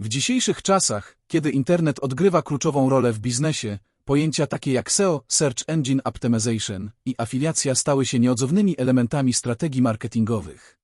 W dzisiejszych czasach, kiedy internet odgrywa kluczową rolę w biznesie, pojęcia takie jak SEO, Search Engine Optimization i afiliacja stały się nieodzownymi elementami strategii marketingowych.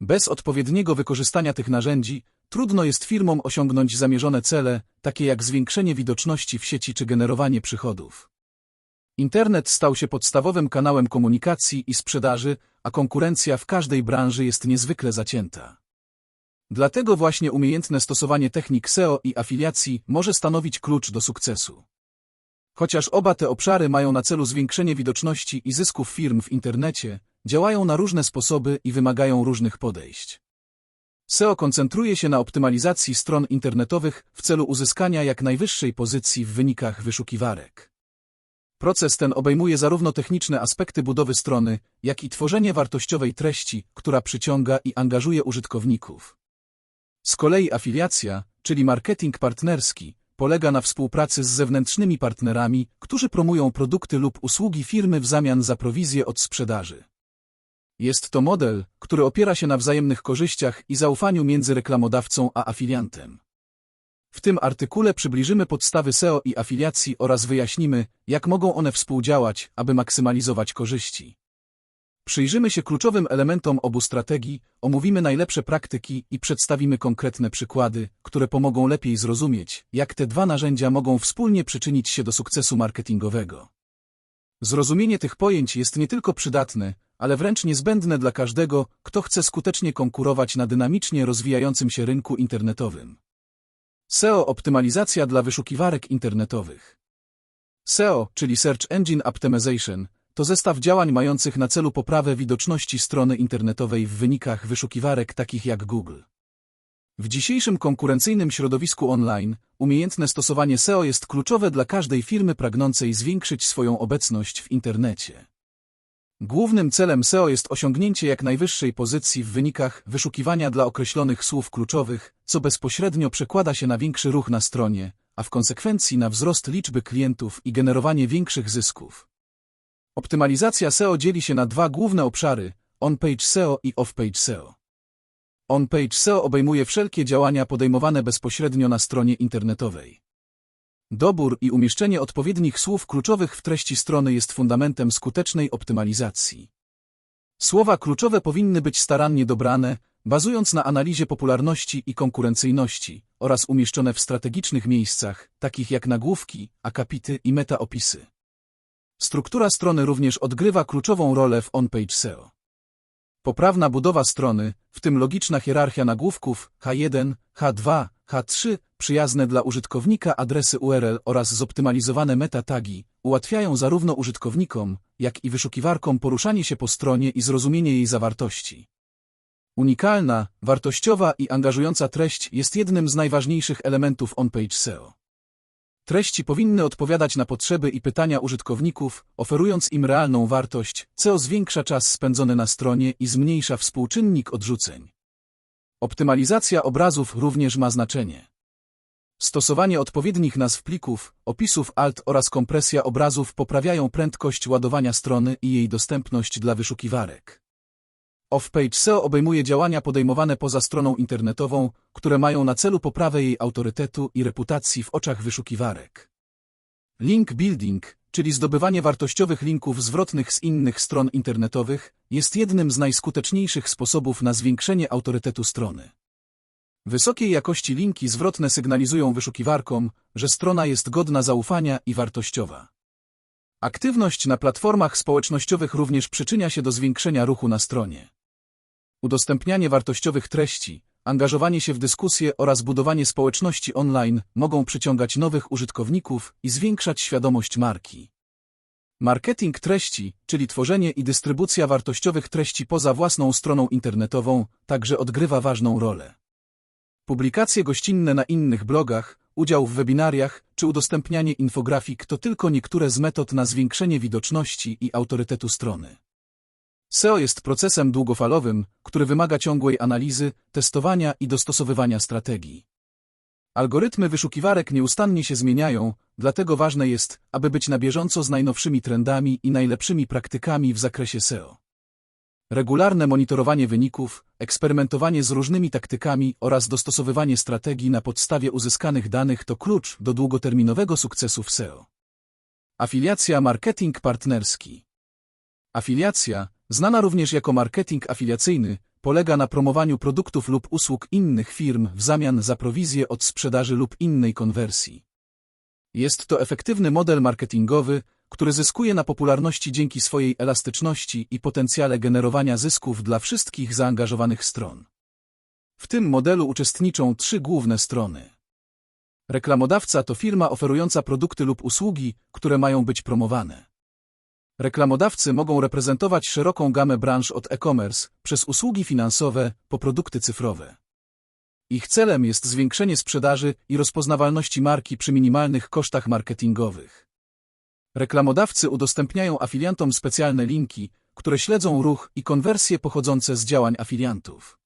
Bez odpowiedniego wykorzystania tych narzędzi, trudno jest firmom osiągnąć zamierzone cele, takie jak zwiększenie widoczności w sieci czy generowanie przychodów. Internet stał się podstawowym kanałem komunikacji i sprzedaży, a konkurencja w każdej branży jest niezwykle zacięta. Dlatego właśnie umiejętne stosowanie technik SEO i afiliacji może stanowić klucz do sukcesu. Chociaż oba te obszary mają na celu zwiększenie widoczności i zysków firm w internecie, działają na różne sposoby i wymagają różnych podejść. SEO koncentruje się na optymalizacji stron internetowych w celu uzyskania jak najwyższej pozycji w wynikach wyszukiwarek. Proces ten obejmuje zarówno techniczne aspekty budowy strony, jak i tworzenie wartościowej treści, która przyciąga i angażuje użytkowników. Z kolei afiliacja, czyli marketing partnerski, polega na współpracy z zewnętrznymi partnerami, którzy promują produkty lub usługi firmy w zamian za prowizję od sprzedaży. Jest to model, który opiera się na wzajemnych korzyściach i zaufaniu między reklamodawcą a afiliantem. W tym artykule przybliżymy podstawy SEO i afiliacji oraz wyjaśnimy, jak mogą one współdziałać, aby maksymalizować korzyści. Przyjrzymy się kluczowym elementom obu strategii, omówimy najlepsze praktyki i przedstawimy konkretne przykłady, które pomogą lepiej zrozumieć, jak te dwa narzędzia mogą wspólnie przyczynić się do sukcesu marketingowego. Zrozumienie tych pojęć jest nie tylko przydatne, ale wręcz niezbędne dla każdego, kto chce skutecznie konkurować na dynamicznie rozwijającym się rynku internetowym. SEO optymalizacja dla wyszukiwarek internetowych. SEO, czyli Search Engine Optimization, to zestaw działań mających na celu poprawę widoczności strony internetowej w wynikach wyszukiwarek takich jak Google. W dzisiejszym konkurencyjnym środowisku online umiejętne stosowanie SEO jest kluczowe dla każdej firmy pragnącej zwiększyć swoją obecność w internecie. Głównym celem SEO jest osiągnięcie jak najwyższej pozycji w wynikach wyszukiwania dla określonych słów kluczowych, co bezpośrednio przekłada się na większy ruch na stronie, a w konsekwencji na wzrost liczby klientów i generowanie większych zysków. Optymalizacja SEO dzieli się na dwa główne obszary, on-page SEO i off-page SEO. On-page SEO obejmuje wszelkie działania podejmowane bezpośrednio na stronie internetowej. Dobór i umieszczenie odpowiednich słów kluczowych w treści strony jest fundamentem skutecznej optymalizacji. Słowa kluczowe powinny być starannie dobrane, bazując na analizie popularności i konkurencyjności oraz umieszczone w strategicznych miejscach, takich jak nagłówki, akapity i metaopisy. Struktura strony również odgrywa kluczową rolę w on-page SEO. Poprawna budowa strony, w tym logiczna hierarchia nagłówków H1, H2, H3, przyjazne dla użytkownika adresy URL oraz zoptymalizowane meta-tagi ułatwiają zarówno użytkownikom, jak i wyszukiwarkom poruszanie się po stronie i zrozumienie jej zawartości. Unikalna, wartościowa i angażująca treść jest jednym z najważniejszych elementów on-page SEO. Treści powinny odpowiadać na potrzeby i pytania użytkowników, oferując im realną wartość, co zwiększa czas spędzony na stronie i zmniejsza współczynnik odrzuceń. Optymalizacja obrazów również ma znaczenie. Stosowanie odpowiednich nazw plików, opisów alt oraz kompresja obrazów poprawiają prędkość ładowania strony i jej dostępność dla wyszukiwarek. Off-page SEO obejmuje działania podejmowane poza stroną internetową, które mają na celu poprawę jej autorytetu i reputacji w oczach wyszukiwarek. Link building, czyli zdobywanie wartościowych linków zwrotnych z innych stron internetowych, jest jednym z najskuteczniejszych sposobów na zwiększenie autorytetu strony. Wysokiej jakości linki zwrotne sygnalizują wyszukiwarkom, że strona jest godna zaufania i wartościowa. Aktywność na platformach społecznościowych również przyczynia się do zwiększenia ruchu na stronie. Udostępnianie wartościowych treści, angażowanie się w dyskusje oraz budowanie społeczności online mogą przyciągać nowych użytkowników i zwiększać świadomość marki. Marketing treści, czyli tworzenie i dystrybucja wartościowych treści poza własną stroną internetową, także odgrywa ważną rolę. Publikacje gościnne na innych blogach, udział w webinariach czy udostępnianie infografik to tylko niektóre z metod na zwiększenie widoczności i autorytetu strony. SEO jest procesem długofalowym, który wymaga ciągłej analizy, testowania i dostosowywania strategii. Algorytmy wyszukiwarek nieustannie się zmieniają, dlatego ważne jest, aby być na bieżąco z najnowszymi trendami i najlepszymi praktykami w zakresie SEO. Regularne monitorowanie wyników, eksperymentowanie z różnymi taktykami oraz dostosowywanie strategii na podstawie uzyskanych danych to klucz do długoterminowego sukcesu w SEO. Afiliacja marketing partnerski. Afiliacja, znana również jako marketing afiliacyjny, polega na promowaniu produktów lub usług innych firm w zamian za prowizję od sprzedaży lub innej konwersji. Jest to efektywny model marketingowy, który zyskuje na popularności dzięki swojej elastyczności i potencjale generowania zysków dla wszystkich zaangażowanych stron. W tym modelu uczestniczą trzy główne strony. Reklamodawca to firma oferująca produkty lub usługi, które mają być promowane. Reklamodawcy mogą reprezentować szeroką gamę branż od e-commerce, przez usługi finansowe, po produkty cyfrowe. Ich celem jest zwiększenie sprzedaży i rozpoznawalności marki przy minimalnych kosztach marketingowych. Reklamodawcy udostępniają afiliantom specjalne linki, które śledzą ruch i konwersje pochodzące z działań afiliantów.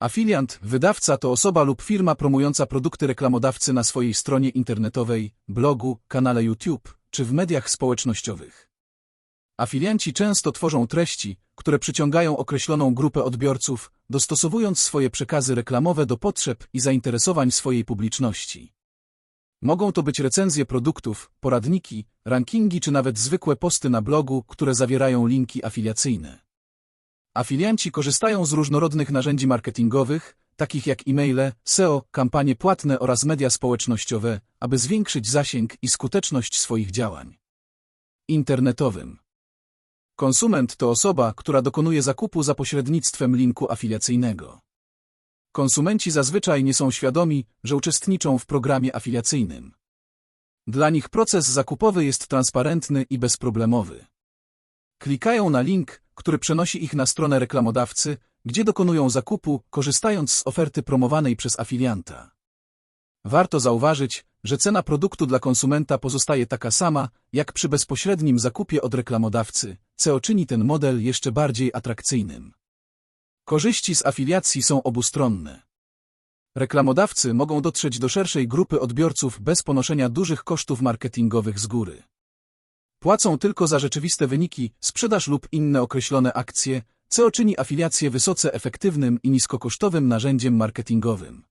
Afiliant, wydawca to osoba lub firma promująca produkty reklamodawcy na swojej stronie internetowej, blogu, kanale YouTube czy w mediach społecznościowych. Afilianci często tworzą treści, które przyciągają określoną grupę odbiorców, dostosowując swoje przekazy reklamowe do potrzeb i zainteresowań swojej publiczności. Mogą to być recenzje produktów, poradniki, rankingi czy nawet zwykłe posty na blogu, które zawierają linki afiliacyjne. Afilianci korzystają z różnorodnych narzędzi marketingowych, takich jak e-maile, SEO, kampanie płatne oraz media społecznościowe, aby zwiększyć zasięg i skuteczność swoich działań. Internetowym. Konsument to osoba, która dokonuje zakupu za pośrednictwem linku afiliacyjnego. Konsumenci zazwyczaj nie są świadomi, że uczestniczą w programie afiliacyjnym. Dla nich proces zakupowy jest transparentny i bezproblemowy. Klikają na link, który przenosi ich na stronę reklamodawcy, gdzie dokonują zakupu, korzystając z oferty promowanej przez afilianta. Warto zauważyć, że cena produktu dla konsumenta pozostaje taka sama, jak przy bezpośrednim zakupie od reklamodawcy, co czyni ten model jeszcze bardziej atrakcyjnym. Korzyści z afiliacji są obustronne. Reklamodawcy mogą dotrzeć do szerszej grupy odbiorców bez ponoszenia dużych kosztów marketingowych z góry. Płacą tylko za rzeczywiste wyniki, sprzedaż lub inne określone akcje, co czyni afiliację wysoce efektywnym i niskokosztowym narzędziem marketingowym.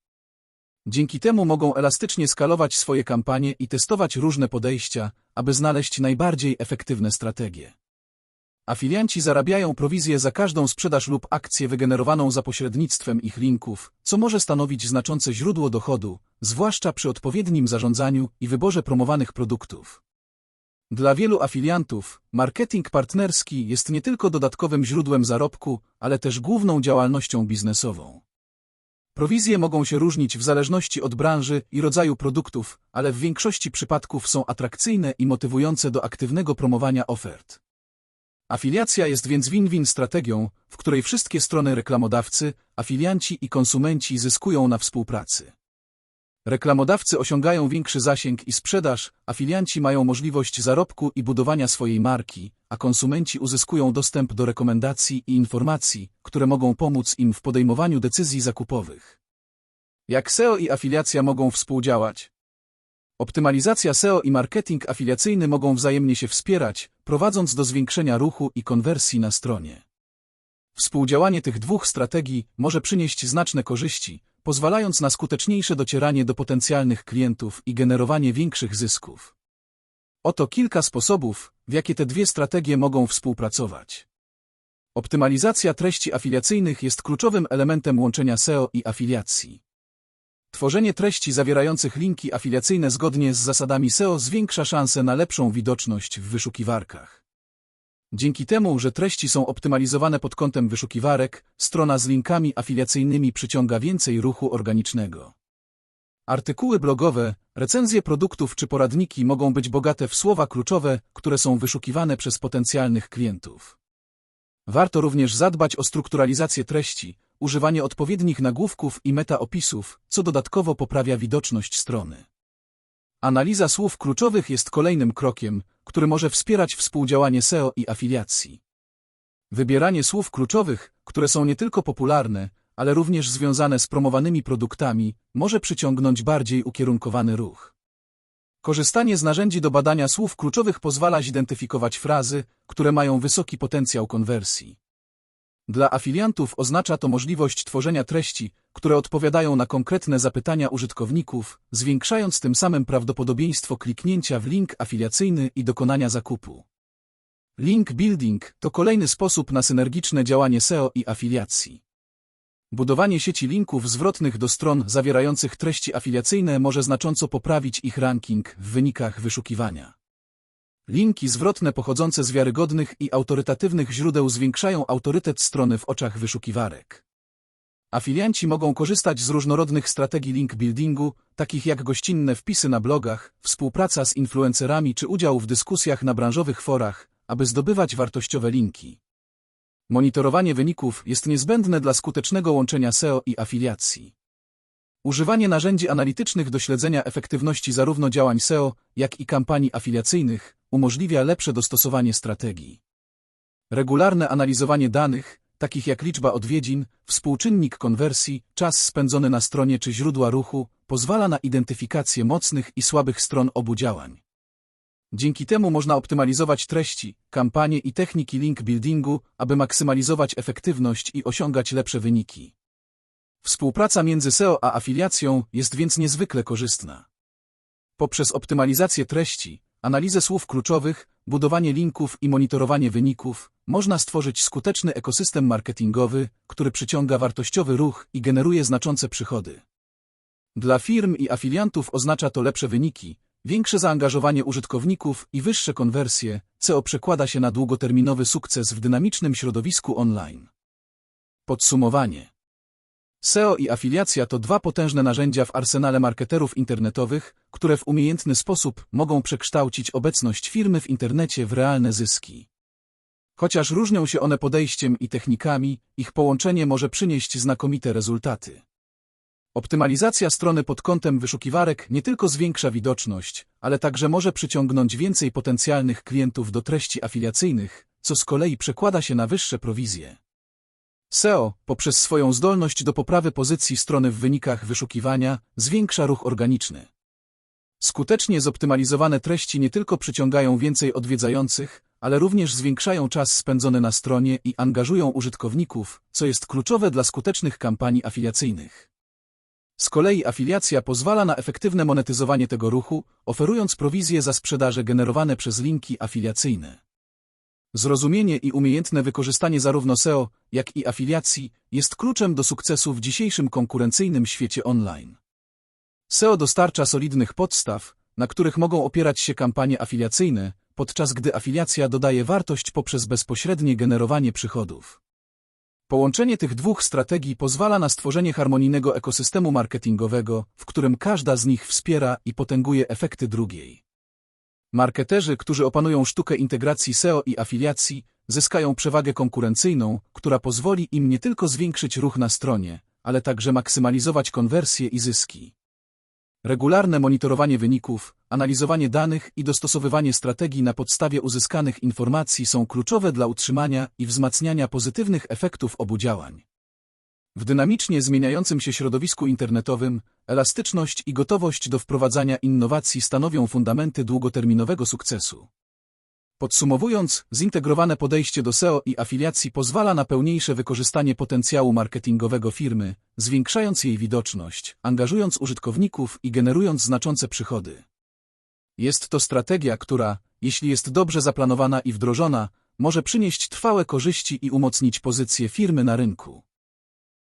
Dzięki temu mogą elastycznie skalować swoje kampanie i testować różne podejścia, aby znaleźć najbardziej efektywne strategie. Afilianci zarabiają prowizję za każdą sprzedaż lub akcję wygenerowaną za pośrednictwem ich linków, co może stanowić znaczące źródło dochodu, zwłaszcza przy odpowiednim zarządzaniu i wyborze promowanych produktów. Dla wielu afiliantów, marketing partnerski jest nie tylko dodatkowym źródłem zarobku, ale też główną działalnością biznesową. Prowizje mogą się różnić w zależności od branży i rodzaju produktów, ale w większości przypadków są atrakcyjne i motywujące do aktywnego promowania ofert. Afiliacja jest więc win-win strategią, w której wszystkie strony reklamodawcy, afilianci i konsumenci zyskują na współpracy. Reklamodawcy osiągają większy zasięg i sprzedaż, afilianci mają możliwość zarobku i budowania swojej marki, a konsumenci uzyskują dostęp do rekomendacji i informacji, które mogą pomóc im w podejmowaniu decyzji zakupowych. Jak SEO i afiliacja mogą współdziałać? Optymalizacja SEO i marketing afiliacyjny mogą wzajemnie się wspierać, prowadząc do zwiększenia ruchu i konwersji na stronie. Współdziałanie tych dwóch strategii może przynieść znaczne korzyści, pozwalając na skuteczniejsze docieranie do potencjalnych klientów i generowanie większych zysków. Oto kilka sposobów, w jakie te dwie strategie mogą współpracować. Optymalizacja treści afiliacyjnych jest kluczowym elementem łączenia SEO i afiliacji. Tworzenie treści zawierających linki afiliacyjne zgodnie z zasadami SEO zwiększa szanse na lepszą widoczność w wyszukiwarkach. Dzięki temu, że treści są optymalizowane pod kątem wyszukiwarek, strona z linkami afiliacyjnymi przyciąga więcej ruchu organicznego. Artykuły blogowe, recenzje produktów czy poradniki mogą być bogate w słowa kluczowe, które są wyszukiwane przez potencjalnych klientów. Warto również zadbać o strukturalizację treści, używanie odpowiednich nagłówków i metaopisów, co dodatkowo poprawia widoczność strony. Analiza słów kluczowych jest kolejnym krokiem, który może wspierać współdziałanie SEO i afiliacji. Wybieranie słów kluczowych, które są nie tylko popularne, ale również związane z promowanymi produktami, może przyciągnąć bardziej ukierunkowany ruch. Korzystanie z narzędzi do badania słów kluczowych pozwala zidentyfikować frazy, które mają wysoki potencjał konwersji. Dla afiliantów oznacza to możliwość tworzenia treści, które odpowiadają na konkretne zapytania użytkowników, zwiększając tym samym prawdopodobieństwo kliknięcia w link afiliacyjny i dokonania zakupu. Link building to kolejny sposób na synergiczne działanie SEO i afiliacji. Budowanie sieci linków zwrotnych do stron zawierających treści afiliacyjne może znacząco poprawić ich ranking w wynikach wyszukiwania. Linki zwrotne pochodzące z wiarygodnych i autorytatywnych źródeł zwiększają autorytet strony w oczach wyszukiwarek. Afilianci mogą korzystać z różnorodnych strategii link buildingu, takich jak gościnne wpisy na blogach, współpraca z influencerami czy udział w dyskusjach na branżowych forach, aby zdobywać wartościowe linki. Monitorowanie wyników jest niezbędne dla skutecznego łączenia SEO i afiliacji. Używanie narzędzi analitycznych do śledzenia efektywności zarówno działań SEO, jak i kampanii afiliacyjnych umożliwia lepsze dostosowanie strategii. Regularne analizowanie danych, takich jak liczba odwiedzin, współczynnik konwersji, czas spędzony na stronie czy źródła ruchu, pozwala na identyfikację mocnych i słabych stron obu działań. Dzięki temu można optymalizować treści, kampanie i techniki link buildingu, aby maksymalizować efektywność i osiągać lepsze wyniki. Współpraca między SEO a afiliacją jest więc niezwykle korzystna. Poprzez optymalizację treści, analizę słów kluczowych, budowanie linków i monitorowanie wyników, można stworzyć skuteczny ekosystem marketingowy, który przyciąga wartościowy ruch i generuje znaczące przychody. Dla firm i afiliantów oznacza to lepsze wyniki, większe zaangażowanie użytkowników i wyższe konwersje, co przekłada się na długoterminowy sukces w dynamicznym środowisku online. Podsumowanie SEO i afiliacja to dwa potężne narzędzia w arsenale marketerów internetowych, które w umiejętny sposób mogą przekształcić obecność firmy w internecie w realne zyski. Chociaż różnią się one podejściem i technikami, ich połączenie może przynieść znakomite rezultaty. Optymalizacja strony pod kątem wyszukiwarek nie tylko zwiększa widoczność, ale także może przyciągnąć więcej potencjalnych klientów do treści afiliacyjnych, co z kolei przekłada się na wyższe prowizje. SEO, poprzez swoją zdolność do poprawy pozycji strony w wynikach wyszukiwania, zwiększa ruch organiczny. Skutecznie zoptymalizowane treści nie tylko przyciągają więcej odwiedzających, ale również zwiększają czas spędzony na stronie i angażują użytkowników, co jest kluczowe dla skutecznych kampanii afiliacyjnych. Z kolei afiliacja pozwala na efektywne monetyzowanie tego ruchu, oferując prowizje za sprzedaże generowane przez linki afiliacyjne. Zrozumienie i umiejętne wykorzystanie zarówno SEO, jak i afiliacji jest kluczem do sukcesu w dzisiejszym konkurencyjnym świecie online. SEO dostarcza solidnych podstaw, na których mogą opierać się kampanie afiliacyjne, podczas gdy afiliacja dodaje wartość poprzez bezpośrednie generowanie przychodów. Połączenie tych dwóch strategii pozwala na stworzenie harmonijnego ekosystemu marketingowego, w którym każda z nich wspiera i potęguje efekty drugiej. Marketerzy, którzy opanują sztukę integracji SEO i afiliacji, zyskają przewagę konkurencyjną, która pozwoli im nie tylko zwiększyć ruch na stronie, ale także maksymalizować konwersje i zyski. Regularne monitorowanie wyników, analizowanie danych i dostosowywanie strategii na podstawie uzyskanych informacji są kluczowe dla utrzymania i wzmacniania pozytywnych efektów obu działań. W dynamicznie zmieniającym się środowisku internetowym, elastyczność i gotowość do wprowadzania innowacji stanowią fundamenty długoterminowego sukcesu. Podsumowując, zintegrowane podejście do SEO i afiliacji pozwala na pełniejsze wykorzystanie potencjału marketingowego firmy, zwiększając jej widoczność, angażując użytkowników i generując znaczące przychody. Jest to strategia, która, jeśli jest dobrze zaplanowana i wdrożona, może przynieść trwałe korzyści i umocnić pozycję firmy na rynku.